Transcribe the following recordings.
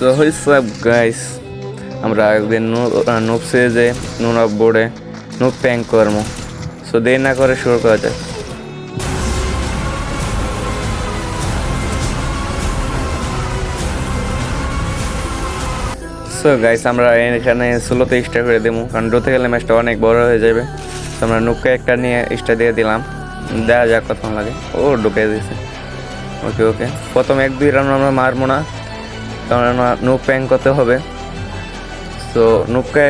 So WhatsApp guys আমরা একদিন নোপসে যে নুন বোর্ডে নোপ প্যাঙ্ক করব সো দেরি না করে শুরু করা যাক। সো গাইস আমরা এখানে ষোলোতে স্টার করে দেবো কারণ ডোতে গেলে ম্যাচটা অনেক বড় হয়ে যাবে। তো আমরা নুককে একটা নিয়ে স্টার দিয়ে দিলাম। দেখা যাক কত লাগে। ও, ঢুকে দিয়েছে। ওকে ওকে প্রথম এক দুই রাউন্ড আমরা মারবো না। আমরা নুক প্যাং করতে হবে। তো সো নুককে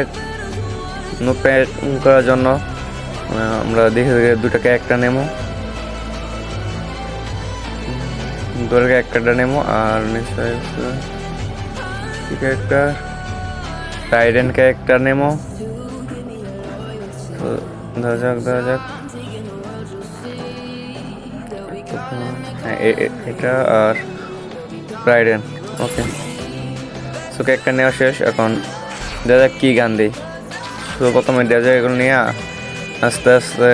নুক প্যাং করার জন্য আমরা দেখে দেখে দুটাকে একটা নেব। দুটাকে একটা নেব আর নিশ্চয় ক্যারেক্টার টাইডেন ক্যারেক্টার তো ধরা যাক ধরা যাক। হ্যাঁ এটা আর রাইডেন ওকে। সো ক্যারেক্টার নেওয়া শেষ, এখন যাক কী গান দিই। তো প্রথমে দেখা এগুলো নিয়ে, আস্তে আস্তে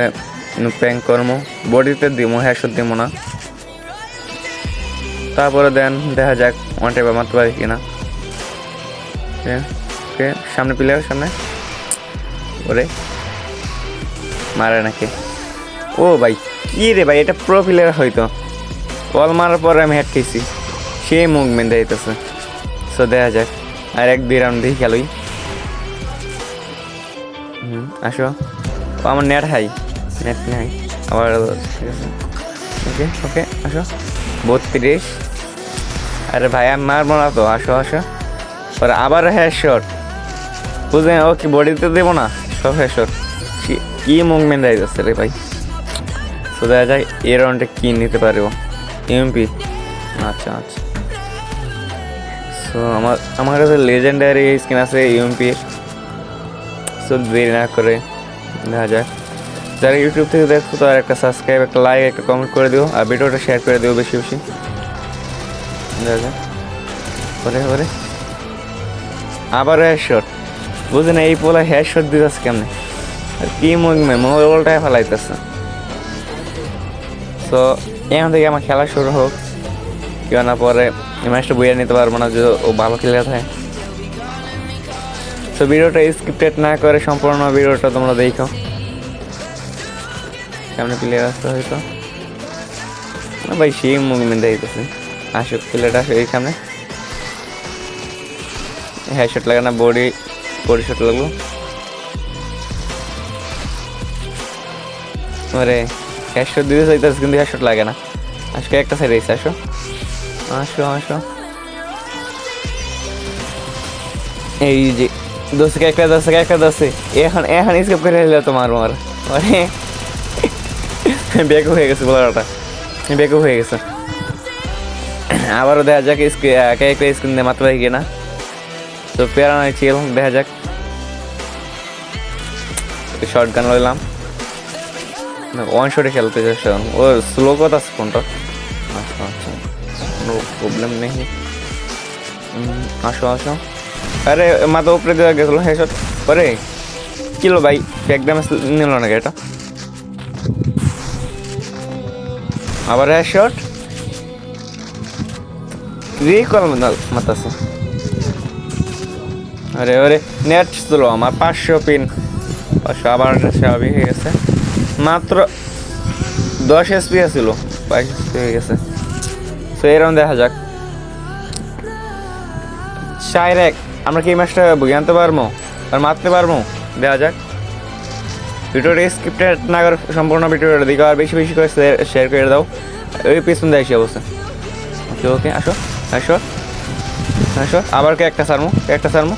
প্যাং করব বডিতে দিব হ্যাশত দিব না। তারপরে দেন, দেখা যাক ওয়ান টাইপ মারতে পারি কিনা। ওকে সামনে প্লেয়ার সামনে। ওরে, মারে নাকি। ও ভাই, কি রে ভাই, এটা প্রো প্লেয়ার হয়তো। বল মারার পরে আমি হেড খেয়েছি। সে মুভমেন্ট দিতেছে সো দেখা যাক। আর এক, দুই রাউন্ড দিয়ে খেলোই। হুম, আসো। আমার নেট হাই নেট নাই। আবার ঠিক আছে। ওকে ওকে আসো। বত্রিশ। আরে ভাই আমি মারবো তো। আসো আসো। পরে আবার হ্যাঁ শট বুঝলেন, ও কি বডিতে দেবো না? সব হ্যাঁ শট কি মুভমেন্ট যাচ্ছে রে ভাই। তো দেখা যায় এ রাউন্ডে কি নিতে পারব। এমপি আচ্ছা আচ্ছা। সো আমার আমার কাছে লেজেন্ডারি স্কিন আছে ইউএমপির সো দেরি না করে দেখা যাক। যারা ইউটিউব থেকে দেখছ, তার একটা সাবস্ক্রাইব একটা লাইক একটা কমেন্ট করে দিও, আর ভিডিওটা শেয়ার করে দিও বেশি বেশি। দেখা যাক। পরে পরে। আবার হেয়ার শট না, এই পোলা হেয়ার শট দিতেছে কেমনে? আর কি মুখমে মোবাইলটাই ফেলাইতেছে। তো এখান থেকে আমার খেলা শুরু হোক। কেউ না পরে এই ম্যাচটা বইয়ে নিতে পারব না যে ও ভালো খেলে থাকে। তো ভিডিওটা স্ক্রিপ্টেড না করে সম্পূর্ণ ভিডিওটা তোমরা দেখো। সামনে প্লেয়ার আসতে হয়তো না ভাই, সেই মুভমেন্ট দিতেছে আসুক প্লেয়ারটা আসুক এইখানে হ্যাঁ শট লাগে না বডি বডি শট লাগল আরে হ্যাঁ শট দিতে চাইতেছে, কিন্তু হ্যাঁ শট লাগে না। আজকে একটা সাইড আসো। আসো আসো। এই যে দোষকে একটা দোষকে একটা দোষে এখন এখন স্কেপ করে নিলে তোমার মার। আরে বেকও হয়ে গেছে বলাটা। বেকও হয়ে গেছে। আবারও দেখা যাক একে একটা স্ক্রিন দিয়ে মাত্র পারি কিনা। তো পেয়ারা নয় চিল দেখা যাক। শর্ট গান লইলাম ওয়ান শটে খেলতে চেষ্টা ও স্লো কথা ফোনটা আচ্ছা আচ্ছা। নো প্রবলেম নেই আসো আসো। আরে, মাথা উপরে দেওয়া গেছিল হ্যাঁ পরে কিলো ভাই? এক ড্যামেজ নিল না এটা? আবার হ্যাঁ শট রিকল মাতাছে আরে আরে নেট ছিল আমার, পাঁচশো পিন পাঁচশো, আবার স্বাভাবিক হয়ে গেছে। মাত্র দশ এসপি ছিল। বাইশ হয়ে গেছে। তো এরকম দেখা যাক। এক আমরা কি এই ম্যাচটা বুঝে আনতে পারব? আর মারতে পারব? দেখা যাক। ভিডিওটা স্ক্রিপ্টেড না করে সম্পূর্ণ ভিডিওটা দিকে আর বেশি বেশি করে শেয়ার করে দাও। ওই পিছন দেয় এসে অবস্থা ওকে ওকে আসো আসো আসো। আবার কে একটা সারমো কে একটা সারমো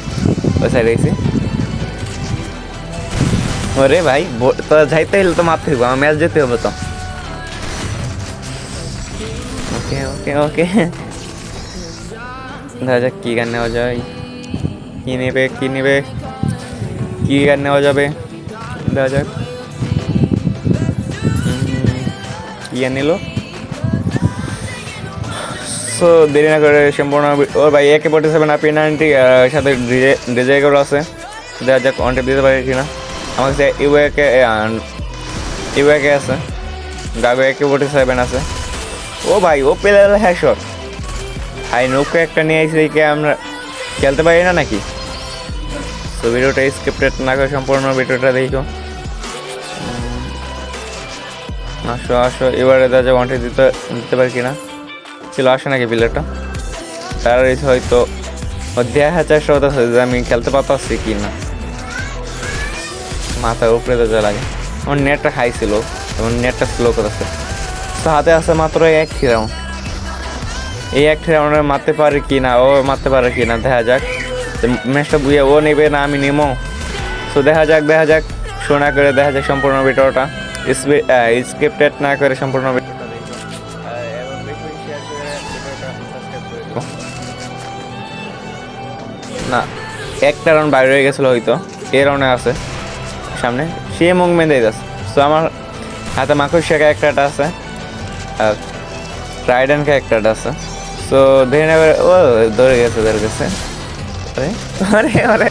ওই সাইডে গেছি ওরে ভাই তো যাইতে হলে তো মারতে হবে আমার ম্যাচ যেতে হবে তো। ওকে ওকে ওকে দেখা যাক কী গান নেওয়া যায়। কী নেবে কী নেবে, কী গান নেওয়া যাবে? দেখা যাক। কী গান নিল? সো দেরি না করে সম্পূর্ণ বি- ও ভাই একে ফোর্টি সেভেন আপি নাইনটি সাথে ডিজে ডিজেগুলো আছে। দেখা যাক অন দিতে পারি কিনা। আমার কাছে ইউএকে ইউএকে আছে। গাগো একে ফোর্টি সেভেন আছে। ও ভাই, ও পেলে হ্যাঁ শট হাই নৌকা একটা নিয়ে আসি দেখে আমরা খেলতে পারি না নাকি? তো ভিডিওটা স্ক্রিপ্টেড না করে সম্পূর্ণ ভিডিওটা দেখো। আসো আসো, এবারে দাদা ওয়ান্টে দিতে দিতে পারি কিনা? ছিল, আসে নাকি প্লেয়ারটা তার হয়তো দেখা চেষ্টা করতেছে যে আমি খেলতে পারতাছি কি না মাথার উপরে তো লাগে। আমার নেটটা হাই ছিল এবং নেটটা স্লো করতেছে। তো হাতে আছে মাত্র এক রাউন্ড এই এক রাউন্ডে মারতে পারে কি না, ও মারতে পারে কি না, দেখা যাক। ম্যাচটা বুঝে, ও নেবে না, আমি নেব। তো দেখা যাক দেখা যাক। শোনা করে দেখা যাক সম্পূর্ণ ভিডিওটা। স্ক্রিপ্টেড না করে সম্পূর্ণ। না, একটা রাউন্ড বাইরে হয়ে গেছিল হয়তো। এই রাউন্ডে আছে। সামনে, সে মুখ মেঁধে যাচ্ছে। তো আমার হাতে মাকুর শেখা একটা আছে। আর ট্রাইডেন ক্যারেক্টারটা আছে। সো দেখে নেবে ও, ধরে গেছে ধরে গেছে। আরে আরে আরে।